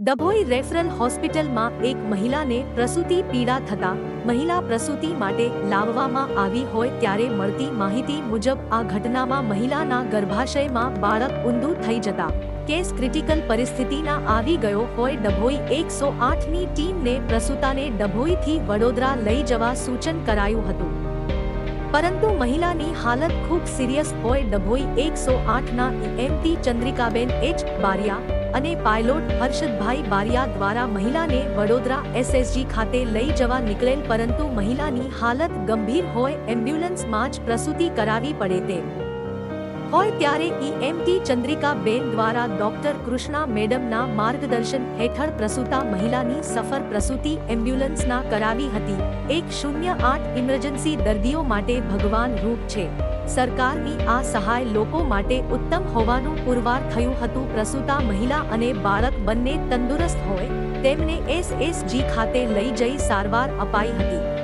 Dabhoi referral હોસ્પિટલમાં એક મહિલાને પ્રસૂતિ પીડા થતા મહિલા પ્રસૂતિ માટે લાવવામાં આવી હોય ત્યારે મળતી માહિતી મુજબ આ ઘટનામાં મહિલાના ગર્ભાશયમાં બાળક ઊંધું થઈ જતા કેસ ક્રિટિકલ પરિસ્થિતિના આવી ગયો હોય ડભોઈ એકસો આઠની ટીમને પ્રસૂતાને ડભોઈથી વડોદરા લઈ જવા સૂચન કરાયું હતું. પરંતુ મહિલાની હાલત ખૂબ સિરિયસ હોય ડભોઈ એકસો આઠના એમટી ચંદ્રિકાબેન એચ બારિયા અને પાયલોટ હર્ષદભાઈ બારિયા દ્વારા મહિલાને વડોદરા એસએસજી ખાતે લઈ જવા નીકળેલ પરંતુ મહિલાની હાલત ગંભીર હોય એમ્બ્યુલન્સમાં જ પ્રસૂતિ કરાવી પડે તેમ. હોય ત્યારે ઈએમટી ચંદ્રિકા બેન દ્વારા ડોક્ટર કૃષ્ણા મેડમના માર્ગદર્શન હેઠળ પ્રસૂતા મહિલાની સફર પ્રસૂતિ એમ્બ્યુલન્સના કરાવી હતી. એક શૂન્ય આઠ ઇમરજન્સી દર્દીઓ માટે ભગવાન રૂપ છે. સરકારની આ સહાય લોકો માટે ઉત્તમ હોવાનું પુરવાર થયું હતું. પ્રસૂતા મહિલા અને બાળક બંને તંદુરસ્ત હોય, તેમને એસએસજી ખાતે લઈ જઈ સારવાર અપાઈ હતી.